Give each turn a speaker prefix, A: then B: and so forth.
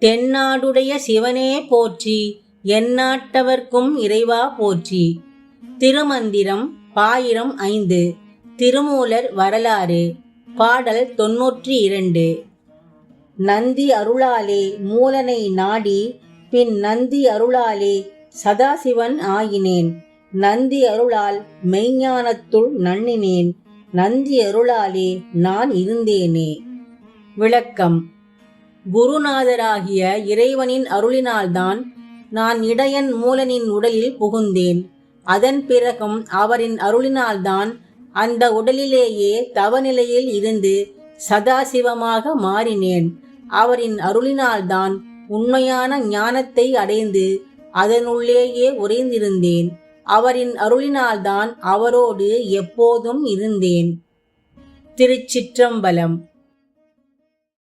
A: தென்னாடுடைய சிவனே போற்றி எந்நாட்டவர்க்கும் இறைவா போற்றி. திருமந்திரம் பாயிரம் ஐந்து திருமூலர் வரலாறு பாடல் தொன்னூற்றி இரண்டு. நந்தி அருளாலே மூலனை நாடி பின் நந்தி அருளாலே சதாசிவன் ஆயினேன். நந்தி அருளால் மெய்ஞானத்துள் நன்னினேன் நந்தி அருளாலே நான் இருந்தேனே. விளக்கம். குருநாதராகிய இறைவனின் அருளினால்தான் நான் இடையன் மூலனின் உடலில் புகுந்தேன். அதன் பிறகும் அவரின் அருளினால்தான் அந்த உடலிலேயே தவநிலையில் இருந்து சதாசிவமாக மாறினேன். அவரின் அருளினால்தான் உண்மையான ஞானத்தை அடைந்து அதனுள்ளேயே உறைந்திருந்தேன். அவரின் அருளினால்தான் அவரோடு எப்போதும் இருந்தேன். திருச்சிற்றம்பலம்